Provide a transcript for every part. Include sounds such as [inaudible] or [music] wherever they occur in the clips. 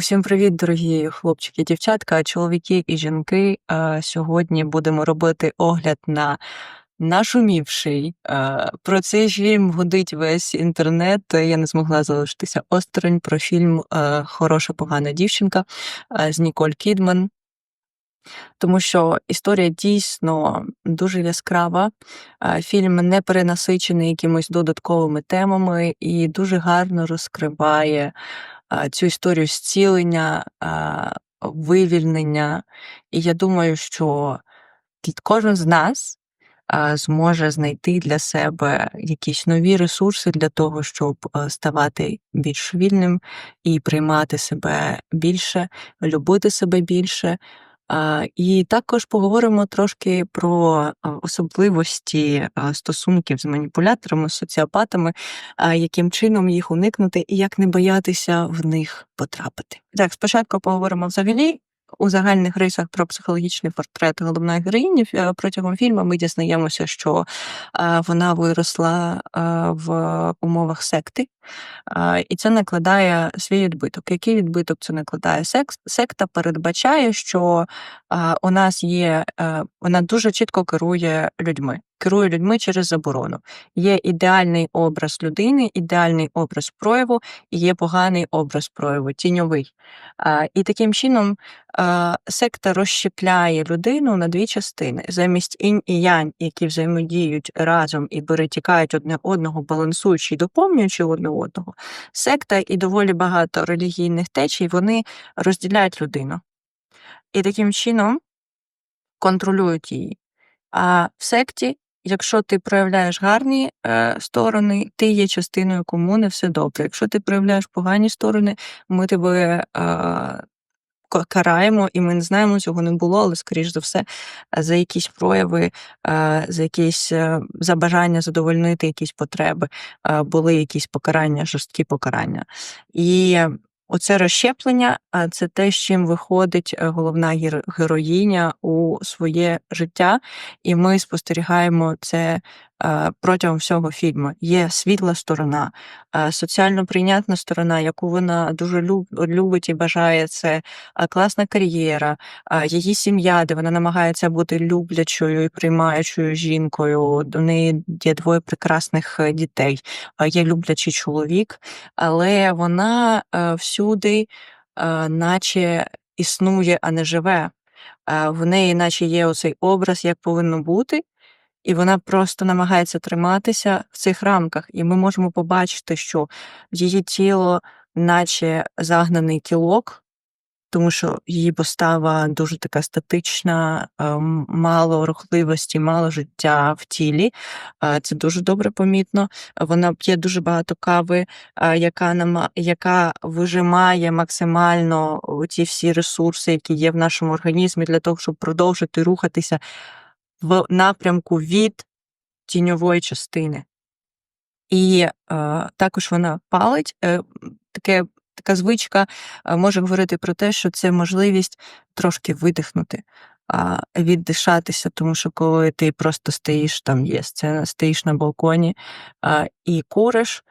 Усім привіт, дорогі хлопчики, дівчатка, чоловіки і жінки. Сьогодні будемо робити огляд на нашумівший. Про цей фільм гудить весь інтернет. Я не змогла залишитися осторонь про фільм Хороша погана дівчинка з Ніколь Кідман. Тому що історія дійсно дуже яскрава. Фільм не перенасичений якимись додатковими темами і дуже гарно розкриває цю історію зцілення, вивільнення. І я думаю, що кожен з нас зможе знайти для себе якісь нові ресурси для того, щоб ставати більш вільним і приймати себе більше, любити себе більше. І також поговоримо трошки про особливості стосунків з маніпуляторами, соціопатами, яким чином їх уникнути і як не боятися в них потрапити. Так, спочатку поговоримо взагалі. У загальних рисах про психологічний портрет головної героїні Е, протягом фільму ми дізнаємося, що е, вона виросла е, в умовах секти, і це накладає свій відбиток. Який відбиток це накладає? Секта передбачає, що у нас є, вона дуже чітко керує людьми, керує людьми через заборону. Є ідеальний образ людини, ідеальний образ прояву, і є поганий образ прояву, тіньовий. І таким чином секта розщепляє людину на дві частини. Замість інь і янь, які взаємодіють разом і перетікають одне одного, балансуючи і доповнюючи одне одного, секта і доволі багато релігійних течій вони розділяють людину. І таким чином контролюють її. А в секті, якщо ти проявляєш гарні е, сторони, ти є частиною комуни, все добре. Якщо ти проявляєш погані сторони, ми тебе е, караємо, і ми не знаємо, цього не було, але скоріш за все, за якісь прояви, е, за якісь е, за бажання задовольнити якісь потреби, е, були якісь покарання, жорсткі покарання. І Оце розщеплення це те, з чим виходить е, головна героїня у своє життя, і ми спостерігаємо це протягом всього фільму. Є світла сторона, соціально прийнятна сторона, яку вона дуже люб- любить і бажає. Це класна кар'єра, її сім'я, де вона намагається бути люблячою і приймаючою жінкою. У неї є двоє прекрасних е, дітей, є люблячий чоловік, але вона е, всюди, е, наче існує, а не живе. В неї, наче є оцей образ, як повинно бути, і вона просто намагається триматися в цих рамках. І ми можемо побачити, що її тіло, наче загнаний кілок, тому що її постава дуже така статична, ем, мало рухливості, мало життя в тілі. Е, Це дуже добре помітно. Вона п'є дуже багато кави, е, яка нама- яка вижимає максимально ті всі ресурси, які є в нашому організмі, для того, щоб продовжити рухатися в напрямку від тіньової частини. І е, також вона палить. Е, таке, така звичка е, може говорити про те, що це можливість трошки видихнути, а, віддишатися, тому що коли ти просто стоїш, там є сцена, стоїш на балконі а, і куриш,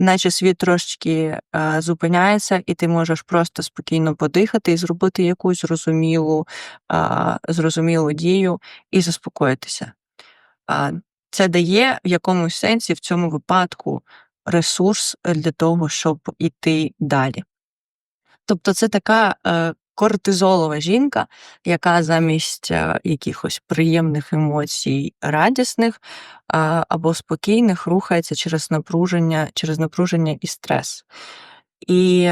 наче світ трошечки а, зупиняється, і ти можеш просто спокійно подихати і зробити якусь зрозумілу, зрозумілу дію і заспокоїтися. Це дає в якомусь сенсі в цьому випадку ресурс е, для того, щоб іти далі. Тобто це така е, кортизолова жінка, яка замість е, якихось приємних емоцій, радісних або спокійних рухається через напруження, через напруження і стрес. І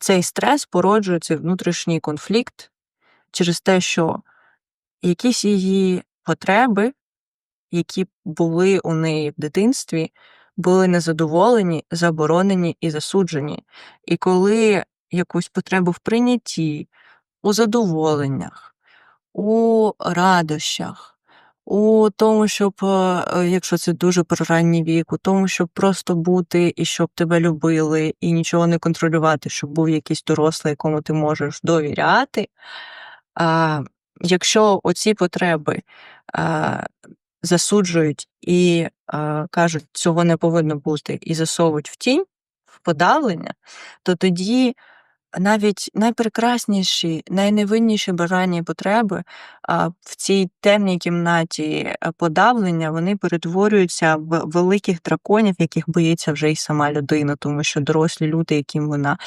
цей стрес породжує цей внутрішній конфлікт через те, що якісь її потреби, які були у неї в дитинстві, були незадоволені, заборонені і засуджені. І коли якусь потребу в прийнятті, у задоволеннях, у радощах, у тому, щоб, е, е, якщо це дуже про ранній вік, у тому, щоб просто бути і щоб тебе любили, і нічого не контролювати, щоб був якийсь дорослий, якому ти можеш довіряти. А, якщо оці потреби а, засуджують і а, кажуть, цього не повинно бути, і засовують в тінь, в подавлення, то тоді навіть найпрекрасніші, найневинніші бажання і потреби в цій темній кімнаті е, подавлення вони перетворюються в великих драконів, яких боїться вже й сама людина, тому що дорослі люди, яким вона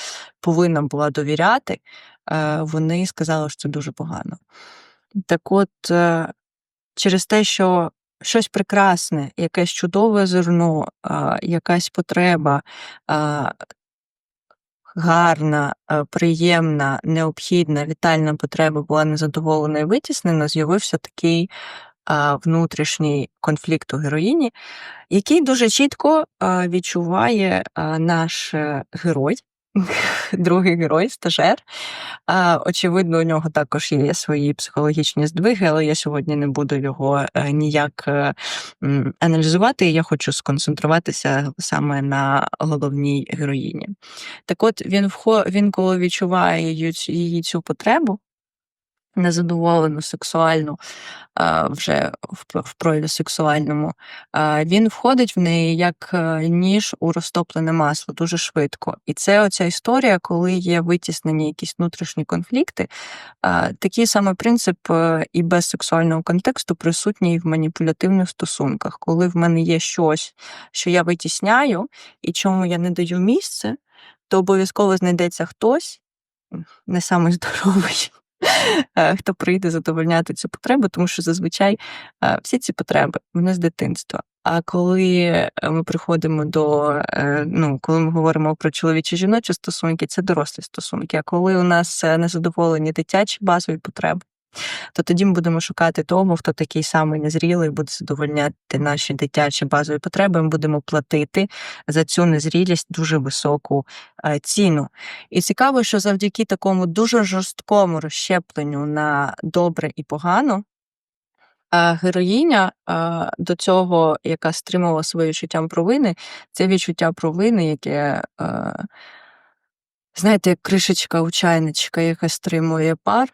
повинна була довіряти, е, вони сказали, що це дуже погано. Так от, е, через те, що щось прекрасне, якесь чудове зерно, якась потреба, гарна, е, приємна, необхідна, вітальна потреба була незадоволена і витіснена, з'явився такий внутрішній конфлікт у героїні, який дуже чітко відчуває наш е, герой, [laughs] другий герой, стажер. Очевидно, у нього також є свої психологічні здвиги, але я сьогодні не буду його е, ніяк е, аналізувати. Я хочу сконцентруватися саме на головній героїні. Так от він він коли відчуває її цю потребу, незадоволену сексуальну, вже в прояві сексуальному, він входить в неї як е, ніж у розтоплене масло дуже швидко. І це оця історія, коли є витіснені якісь внутрішні конфлікти. Такий саме принцип е, і без сексуального контексту присутній в маніпулятивних стосунках, коли в мене є щось, що я витісняю і чому я не даю місце, то обов'язково знайдеться хтось не самий [laughs] здоровий. Е, хто прийде задовольняти цю потребу, тому що зазвичай е, всі ці потреби вони з дитинства. А коли е, ми приходимо до ну, коли ми говоримо про чоловічі жіночі стосунки, це дорослі стосунки. А коли у нас незадоволені дитячі базові потреби, то тоді ми будемо шукати того, хто такий самий незрілий, буде задовольняти наші дитячі базові потреби. Ми будемо платити за цю незрілість дуже високу е, ціну. І цікаво, що завдяки такому дуже жорсткому розщепленню на добре і погано. Героїня до цього, яка стримувала своє відчуттям провини, це відчуття провини, яке, знаєте, як кришечка у чайничка, яка стримує пар,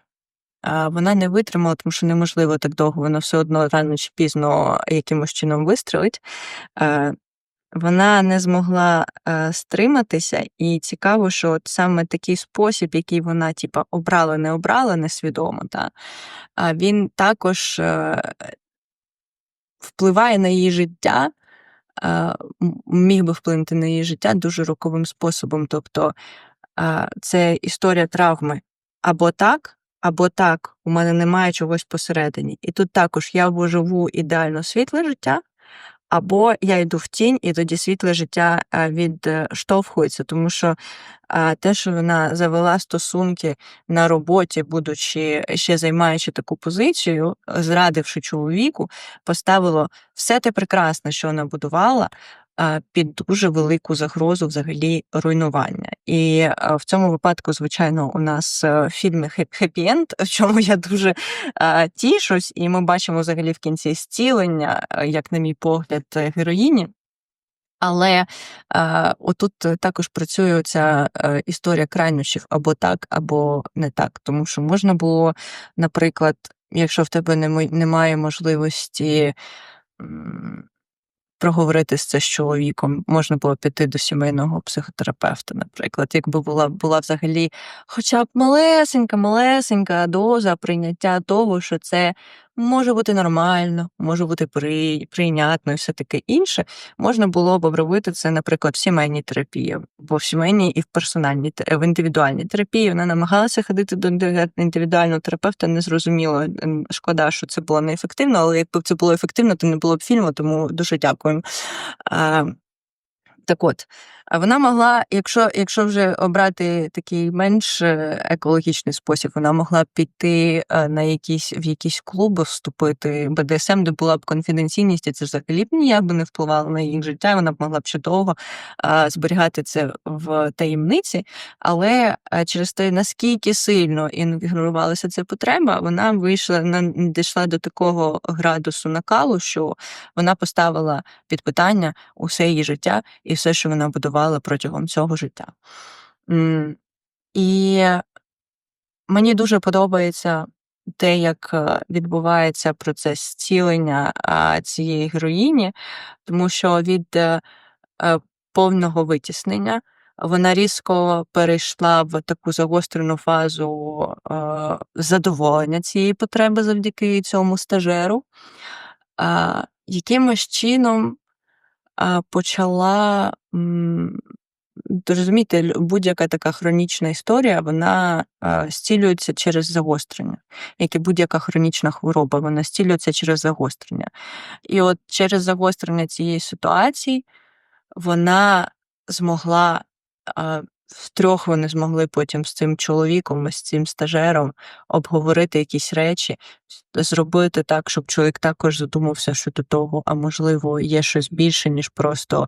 вона не витримала, тому що неможливо так довго, вона все одно рано чи пізно якимось чином вистрелить. Е, вона не змогла е, стриматися, і цікаво, що от саме такий спосіб, який вона типа обрала, не обрала несвідомо, та, він також е, впливає на її життя, міг би вплинути на її життя дуже роковим способом. Тобто це історія травми або так, або так, у мене немає чогось посередині. І тут також я або живу ідеально світле життя, або я йду в тінь, і тоді світле життя відштовхується, тому що те, що вона завела стосунки на роботі, будучи ще займаючи таку позицію, зрадивши чоловіку, поставило все те прекрасне, що вона будувала, під дуже велику загрозу взагалі руйнування. І в цьому випадку, звичайно, у нас е, фільми хеппі-енд, в чому я дуже тішусь, і ми бачимо взагалі в кінці зцілення, е, як, на мій погляд, героїні. Але е, отут також працює ця е, історія крайнощів або так, або не так. Тому що можна було, наприклад, якщо в тебе немає можливості проговорити це з чоловіком, можна було піти до сімейного психотерапевта, наприклад, якби була була взагалі хоча б малесенька, малесенька доза прийняття того, що це може бути нормально, може бути при, прийнятно і все таке інше, можна було б обробити це, наприклад, в сімейній терапії, бо в сімейній і в персональній в індивідуальній терапії вона намагалася ходити до індивідуального терапевта, не зрозуміло. Шкода, що це було неефективно, але якби це було ефективно, то не було б фільму, тому дуже дякую. Так от, вона могла, якщо якщо вже обрати такий менш е, екологічний спосіб, вона могла піти е, на якісь в якісь клуби вступити БДСМ, де була б конфіденційність, і це взагалі б ніяк би не впливало на їх життя. Вона б могла б ще довго зберігати це в таємниці, але е, через те, наскільки сильно ігнорувалася ця потреба, вона вийшла на дійшла до такого градусу накалу, що вона поставила під питання усе її життя і все, що вона будувала протягом цього життя. І мені дуже подобається те, як е, відбувається процес зцілення цієї героїні, тому що від е, е, повного витіснення вона різко перейшла в таку загострену фазу задоволення цієї потреби завдяки цьому стажеру. Якимось чином почала розумієте, будь-яка така хронічна історія, вона стілюється через загострення, як і будь-яка хронічна хвороба, вона стілюється через загострення. І от через загострення цієї ситуації вона змогла, втрьох вони змогли потім з цим чоловіком, з цим стажером обговорити якісь речі, зробити так, щоб чоловік також задумався щодо того, а можливо, є щось більше, ніж просто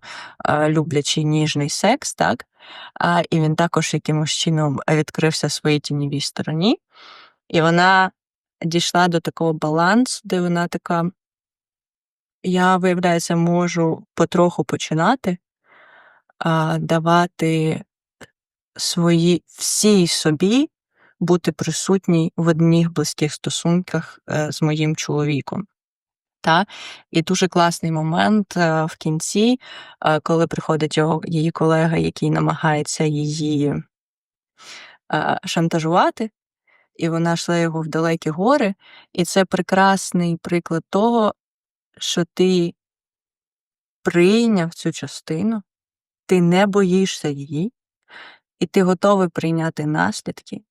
люблячий ніжний секс, так? А, і він також якимось чином відкрився своїй тіньовій стороні. І вона дійшла до такого балансу, де вона така. Я, виявляється, можу потроху починати а, давати свої всій собі бути присутній в одних близьких стосунках е, з моїм чоловіком. Та? І дуже класний момент е, в кінці, е, коли приходить його, її колега, який намагається її шантажувати, і вона шле його в далекі гори. І це прекрасний приклад того, що ти прийняв цю частину, ти не боїшся її, і ти готовий прийняти наслідки.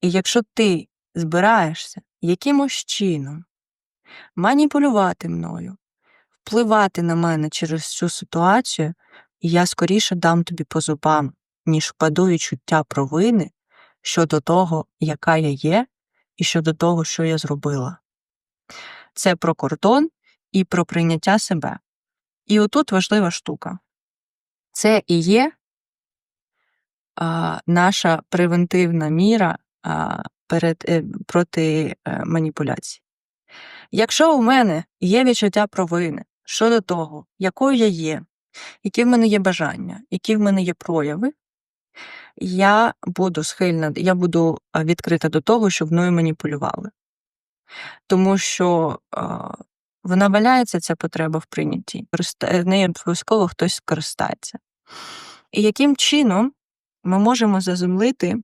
І якщо ти збираєшся якимось чином маніпулювати мною, впливати на мене через цю ситуацію, я скоріше дам тобі по зубам, ніж впаду відчуття провини щодо того, яка я є, і щодо того, що я зробила. Це про кордон і про прийняття себе. І отут важлива штука. Це і є наша превентивна міра перед, е, проти е, маніпуляцій. Якщо у мене є відчуття провини щодо того, якою я є, які в мене є бажання, які в мене є прояви, я буду схильна, я буду відкрита до того, щоб мною маніпулювали. Тому що а, вона валяється, ця потреба в прийнятті, нею обов'язково хтось скористається. І яким чином ми можемо заземлити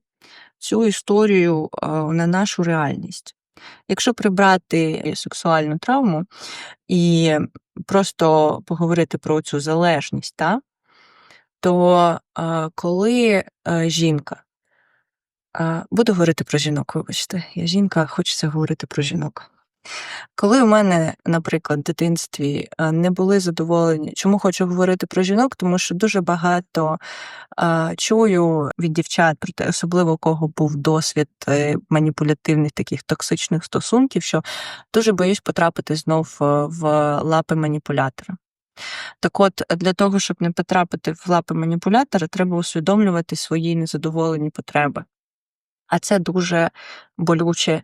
цю історію на нашу реальність? Якщо прибрати сексуальну травму і просто поговорити про цю залежність, та, то коли жінка, буду говорити про жінок, вибачте, я жінка, хочеться говорити про жінок. Коли у мене, наприклад, в дитинстві а, не були задоволені, чому хочу говорити про жінок, тому що дуже багато а, чую від дівчат, про те, особливо кого був досвід е, маніпулятивних таких токсичних стосунків, що дуже боюсь потрапити знов е, в лапи маніпулятора. Так от, для того, щоб не потрапити в лапи маніпулятора, треба усвідомлювати свої незадоволені потреби. А це дуже болюче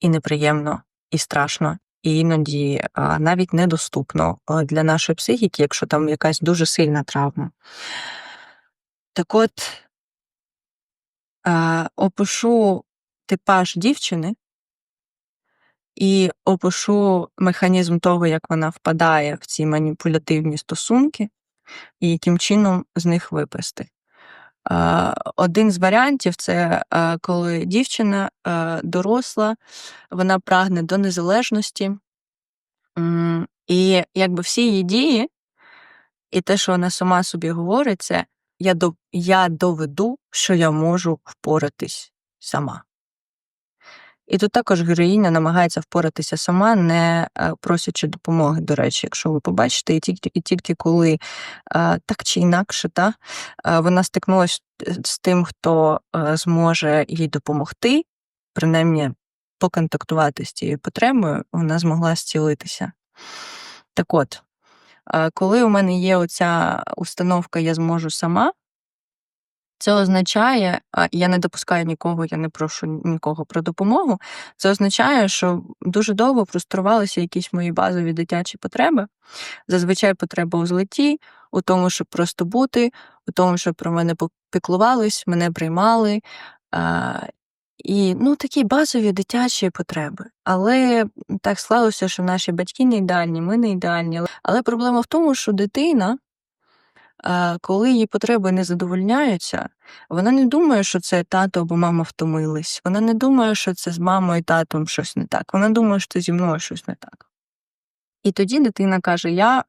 і неприємно, і страшно, і іноді навіть недоступно для нашої психіки, якщо там якась дуже сильна травма. Так от опишу типаж дівчини і опишу механізм того, як вона впадає в ці маніпулятивні стосунки, і яким чином з них випасти. А, Один з варіантів це коли дівчина доросла, вона прагне до незалежності, і якби всі її дії, і те, що вона сама собі говорить, це я доведу, що я можу впоратись сама. І тут також героїня намагається впоратися сама, не е, просячи допомоги. До речі, якщо ви побачите, і тільки, і тільки коли е, так чи інакше, та, е, вона стикнулася з тим, хто зможе їй допомогти, принаймні поконтактувати з цією потребою, вона змогла зцілитися. Так от, коли у мене є оця установка Я зможу сама, це означає, а я не допускаю нікого, я не прошу нікого про допомогу. Це означає, що дуже довго фруструвалися якісь мої базові дитячі потреби. Зазвичай потреба у злеті, у тому, щоб просто бути, у тому, щоб про мене попіклувались, мене приймали. І ну, такі базові дитячі потреби. Але так склалося, що наші батьки не ідеальні, ми не ідеальні. Але проблема в тому, що дитина коли її потреби не задовольняються, вона не думає, що це тато або мама втомились. Вона не думає, що це з мамою і татом щось не так. Вона думає, що зі мною щось не так. І тоді дитина каже: Я,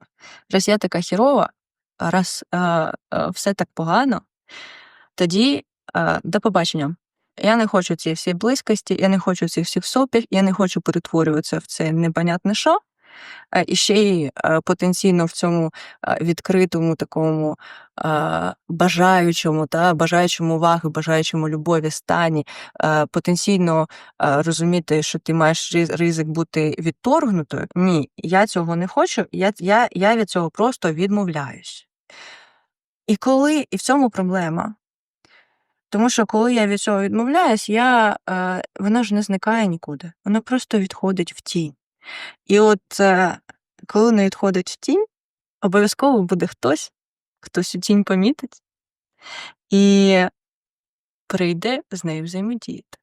раз я така хірова, раз е, е, все так погано, тоді е, до побачення. Я не хочу цієї всієї близькості, я не хочу цих всіх сопів, я не хочу перетворюватися в це непонятне що. Е, І ще й е, потенційно в цьому е, відкритому, такому бажаючому, та, бажаючому уваги, бажаючому любові стані, потенційно розуміти, що ти маєш ризик бути відторгнутою. Ні, я цього не хочу, я, я, я від цього просто відмовляюсь. І коли, і в цьому проблема. Тому що коли я від цього відмовляюсь, я, е, вона ж не зникає нікуди. Вона просто відходить в тінь. І от е, коли вона відходить в тінь, обов'язково буде хтось, хто цю тінь помітить і прийде з нею взаємодіяти.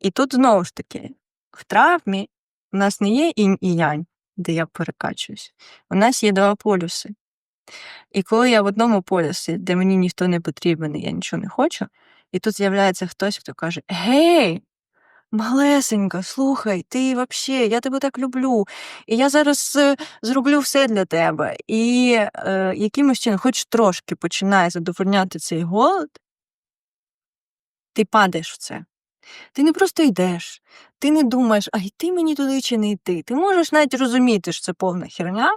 І тут знову ж таки, в травмі у нас не є інь і янь, де я перекачуюсь. У нас є два полюси. І коли я в одному полюсі, де мені ніхто не потрібен, я нічого не хочу, і тут з'являється хтось, хто каже: Гей, малесенька, слухай, ти вообще, я тебе так люблю, і я зараз е, зроблю все для тебе. І е, якимось чином, хоч трошки починає задовольняти цей голод, ти падаєш в це. Ти не просто йдеш, ти не думаєш, а йти мені туди чи не йти. Ти можеш навіть розуміти, що це повна херня,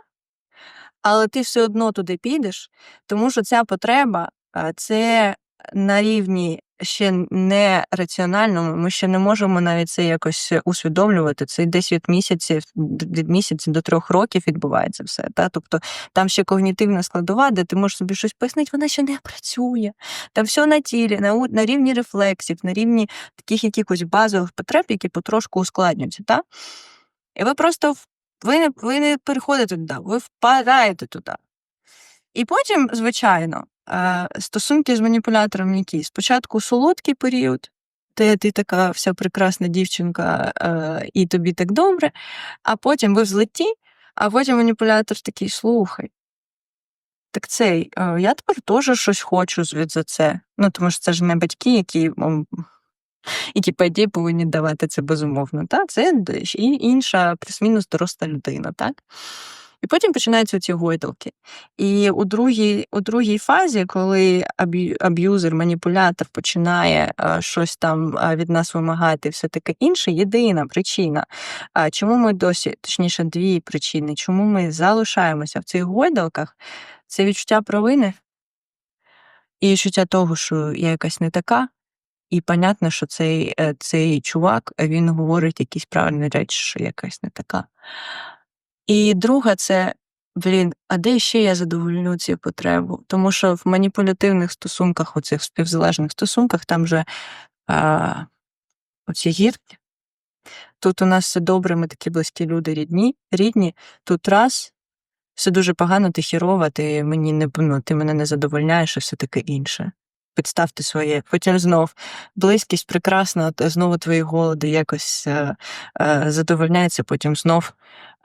але ти все одно туди підеш, тому що ця потреба е, це на рівні ще не раціональному. Ми ще не можемо навіть це якось усвідомлювати. Це десь від місяців від місяця до трьох років відбувається все. Та? Тобто там ще когнітивна складова, де ти можеш собі щось пояснити, вона ще не працює. Там все на тілі, на, на рівні рефлексів, на рівні таких якихось базових потреб, які потрошку ускладнюються. Та? І ви просто ви не, ви не переходите туди, ви впадаєте туди. І потім, звичайно, е, стосунки з маніпулятором які? Спочатку солодкий період, де ти така вся прекрасна дівчинка, е, і тобі так добре, а потім ви взлеті, а потім маніпулятор такий, слухай. Так цей, е, я тепер теж щось хочу за це. Ну, тому що це ж не батьки, які, які по ідеї повинні давати це безумовно. Та? Це і інша плюс-мінус доросла людина, так? І потім починаються ці гойдалки. І у другій, у другій фазі, коли аб'юзер, маніпулятор починає е, щось там е, від нас вимагати, все таке інше, єдина причина, чому ми досі, точніше, дві причини, чому ми залишаємося в цих гойдалках, це відчуття провини і відчуття того, що я якась не така. І понятно, що цей, е, цей чувак він говорить якісь правильні речі, що якась не така. І друга це, блін, а де ще я задовольню цю потребу? Тому що в маніпулятивних стосунках, у цих співзалежних стосунках, там же а, оці гірки. Тут у нас все добре, ми такі близькі люди, рідні, рідні. Тут раз, все дуже погано, ти хірова, ти мені не ну, ти мене не задовольняєш і все таке інше. Підставте своє. Потім знов близькість прекрасна, знову твої голоди якось е, е, задовольняються, потім знов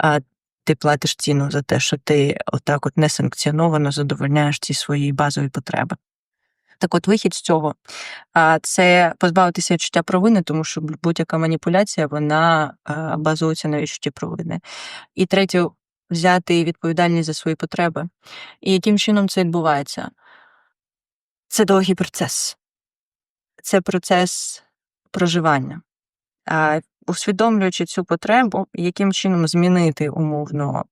е, ти платиш ціну за те, що ти отак от несанкціоновано задовольняєш ці свої базові потреби. Так от вихід з цього це позбавитися відчуття провини, тому що будь-яка маніпуляція вона базується на відчутті провини. І третє, взяти відповідальність за свої потреби. І яким чином це відбувається? Це довгий процес. Це процес проживання. Усвідомлюючи цю потребу, яким чином змінити умовно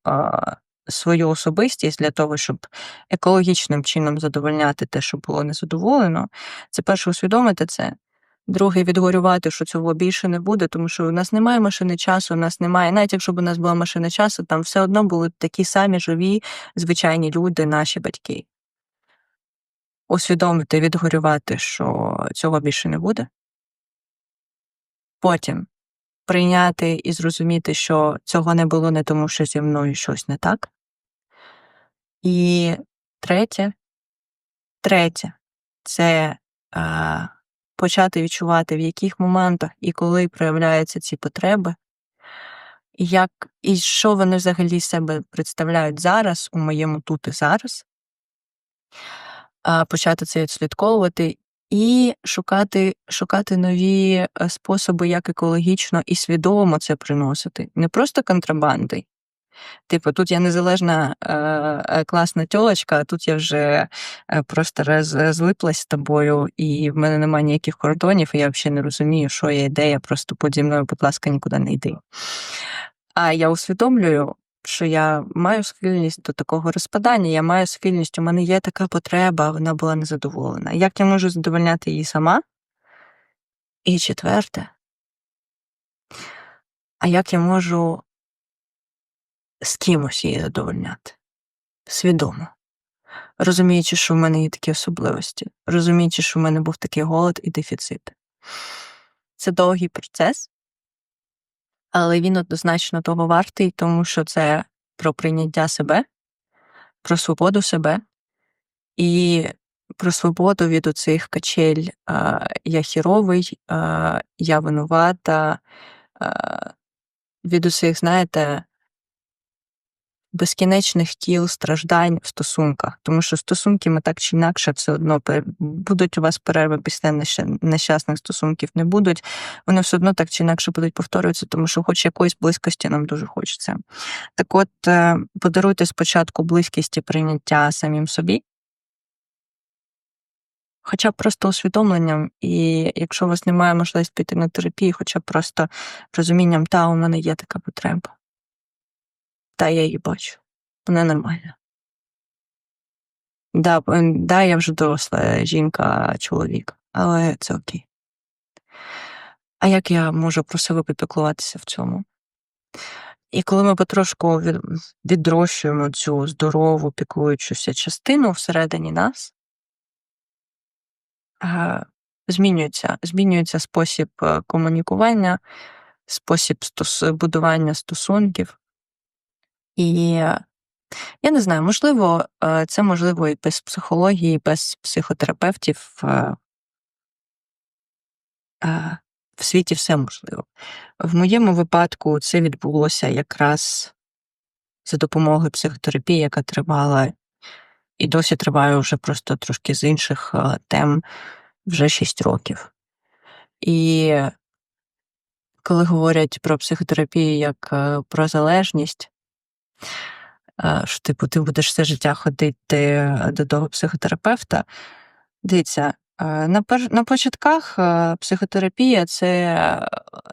свою особистість для того, щоб екологічним чином задовольняти те, що було незадоволено, це перше усвідомити це. Друге, відгорювати, що цього більше не буде, тому що у нас немає машини часу, у нас немає, навіть якщо б у нас була машина часу, там все одно були такі самі живі, звичайні люди, наші батьки. Усвідомити, відгорювати, що цього більше не буде. Потім прийняти і зрозуміти, що цього не було не тому, що зі мною щось не так. І третє, третє. Це а, почати відчувати, в яких моментах і коли проявляються ці потреби, як і що вони взагалі себе представляють зараз, у моєму тут і зараз, почати це відслідковувати і шукати шукати нові е, способи, як екологічно і свідомо це приносити. Не просто контрабанди. Типу, тут я незалежна е, е, класна тьолочка, а тут я вже е, просто роз, злиплась з тобою, і в мене немає ніяких кордонів, і я взагалі не розумію, що є ідея, просто поді мною, будь ласка, нікуди не йди. А я усвідомлюю, що я маю схильність до такого розпадання, я маю схильність, у мене є така потреба, вона була незадоволена. Як я можу задовольняти її сама? І четверте, а як я можу з кимось її задовольняти? Свідомо. Розуміючи, що в мене є такі особливості, розуміючи, що в мене був такий голод і дефіцит. Це довгий процес, але він однозначно того вартий, тому що це про прийняття себе, про свободу себе. І про свободу від оцих качель я хіровий, я винувата, від усіх, знаєте, безкінечних тіл, страждань в стосунках, тому що стосунки ми так чи інакше все одно будуть у вас перерви після нещасних стосунків, не будуть. Вони все одно так чи інакше будуть повторюватися, тому що, хоч якоїсь близькості, нам дуже хочеться. Так, от е, подаруйте спочатку близькість і прийняття самим собі. Хоча б просто усвідомленням, і якщо у вас немає можливості піти на терапію, хоча б просто розумінням, та у мене є така потреба. Та я її бачу. Вона нормальна. Да, да, я вже доросла жінка, чоловік, але це окей. А як я можу про себе попіклуватися в цьому? І коли ми потрошку відрощуємо цю здорову, піклуючуся частину всередині нас, змінюється змінюється спосіб е, комунікування, спосіб будування стосунків. І я не знаю, можливо, е, це можливо і без психології, і без психотерапевтів. Е, е, в світі все можливо. В моєму випадку це відбулося якраз за допомогою психотерапії, яка тривала і досі триває вже просто трошки з інших тем вже 6 років. І коли говорять про психотерапію як про залежність, що типу ти будеш все життя ходити до того психотерапевта. Дивіться, на пер... на початках психотерапія це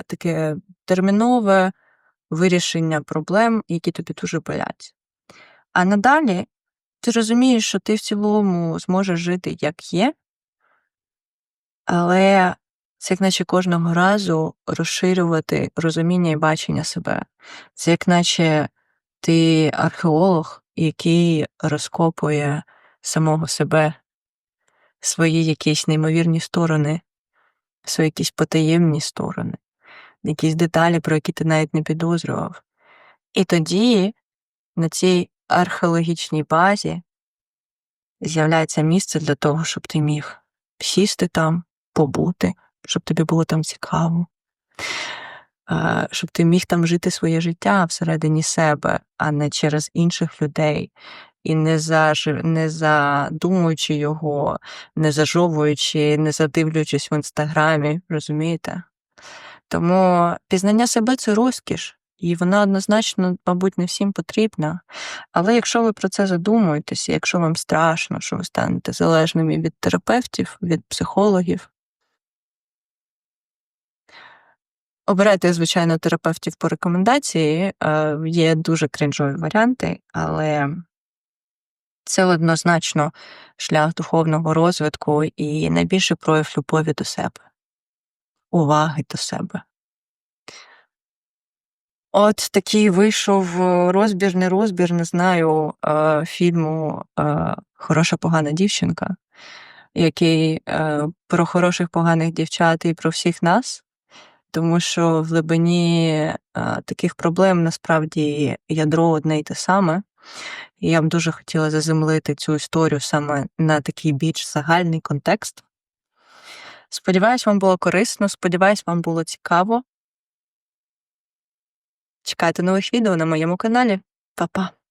таке термінове вирішення проблем, які тобі дуже болять. А надалі ти розумієш, що ти в цілому зможеш жити як є, але це як наче кожного разу розширювати розуміння і бачення себе. Це як наче ти археолог, який розкопує самого себе, свої якісь неймовірні сторони, свої якісь потаємні сторони, якісь деталі, про які ти навіть не підозрював. І тоді на цій археологічній базі з'являється місце для того, щоб ти міг сісти там, побути, щоб тобі було там цікаво, щоб ти міг там жити своє життя всередині себе, а не через інших людей, і не заж... не задумуючи його, не зажовуючи, не задивлюючись в інстаграмі, розумієте? Тому пізнання себе це розкіш, і вона однозначно, мабуть, не всім потрібна. Але якщо ви про це задумуєтеся, якщо вам страшно, що ви станете залежними від терапевтів, від психологів, Обирайте, звичайно, терапевтів по рекомендації. Е, є дуже кринжові варіанти, але це однозначно шлях духовного розвитку і найбільший прояв любові до себе, уваги до себе. От такий вийшов розбір, не розбір, не знаю, е, фільму е, Хороша погана дівчинка, який про хороших поганих дівчат і про всіх нас тому що в глибині таких проблем насправді ядро одне й те саме. І я б дуже хотіла заземлити цю історію саме на такий більш загальний контекст. Сподіваюсь, вам було корисно, сподіваюсь, вам було цікаво. Чекайте нових відео на моєму каналі. Па-па!